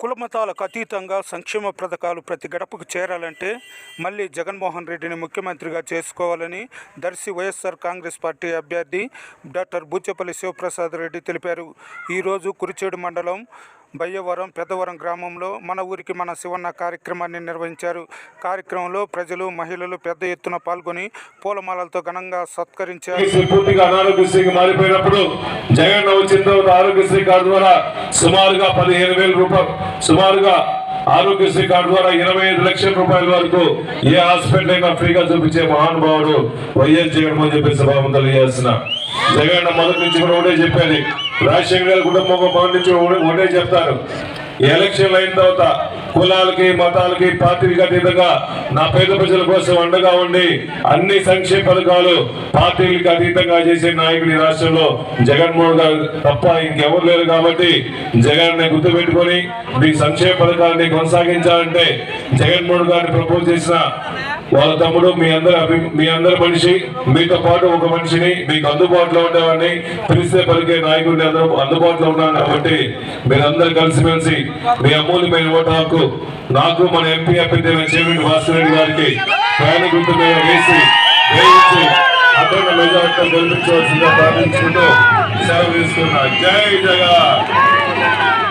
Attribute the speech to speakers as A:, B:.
A: కులమతాలకు అతీతంగా సంక్షేమ పథకాలు ప్రతి గడపకు చేరాలంటే మళ్ళీ జగన్మోహన్ రెడ్డిని ముఖ్యమంత్రిగా చేసుకోవాలని దర్శి వైఎస్ఆర్ కాంగ్రెస్ పార్టీ అభ్యర్థి డాక్టర్ బూచేపల్లి శివప్రసాద్ రెడ్డి తెలిపారు. ఈరోజు కురిచేడు మండలం బయ్యవరం పెద్దవరం గ్రామంలో మన ఊరికి మన శివన్న కార్యక్రమాన్ని నిర్వహించారు. కార్యక్రమంలో ప్రజలు మహిళలు పెద్ద ఎత్తున పాల్గొని పూలమాలలతో ఘనంగా సత్కరించారు.
B: పూర్తిగా అనారోగ్యశ్రీకి మారిపోయినప్పుడు జగన్ వచ్చిన తర్వాత ఆరోగ్యశ్రీ కార్డు ద్వారా సుమారుగా పదిహేను వేల రూపాయలు సుమారుగా ఆరోగ్యశ్రీ కార్డు ద్వారా ఇరవై ఐదు లక్షల రూపాయల వరకు ఏ హాస్పిటల్ అయినా ఫ్రీగా చూపించే మహానుభావుడు వైఎస్ జగన్ అని చెప్పి సభాము తెలియజేస్తున్న జగన్ మొదటి నుంచి కూడా ఒకటే చెప్పాను రాజశేఖర్ గారి కుటుంబం మొదటి నుంచి ఒకటే- చెప్తారు. ఈ ఎలక్షన్ అయిన తర్వాత కులాలకి మతాలకి పార్టీలకు అతీతంగా నా పేద ప్రజల కోసం అండగా ఉండి అన్ని సంక్షేమ పథకాలు పార్టీలకు అతీతంగా చేసే నాయకుడు ఈ రాష్ట్రంలో జగన్మోహన్ గారు తప్ప ఇంకెవరు లేరు కాబట్టి జగన్ గుర్తుపెట్టుకొని మీ సంక్షేమ పథకాలని కొనసాగించాలంటే జగన్మోహన్ గారిని ప్రపోజ్ చేసిన వాళ్ళ తమ్ముడు మీ అందరి మీ అందరి మనిషి మీతో పాటు ఒక మనిషిని మీకు అందుబాటులో ఉండేవాడిని. పిలిస్తే పలికే నాయకుడిని అందరూ అందుబాటులో ఉన్నాను కాబట్టి మీరందరూ కలిసిమెలిసి మీ అమూల్యమైన ఓటు హక్కు నాకు మన ఎంపీ అభ్యర్థి చేమిటి భాస్కర్ గారికి ప్రయాణ గుర్తు మీద వేసి వేయించి అక్కడ మెజార్టీ గెలిపించవలసిందిగా ప్రార్థించుకుంటూ సెలవు తీసుకున్నా. జై జగన్!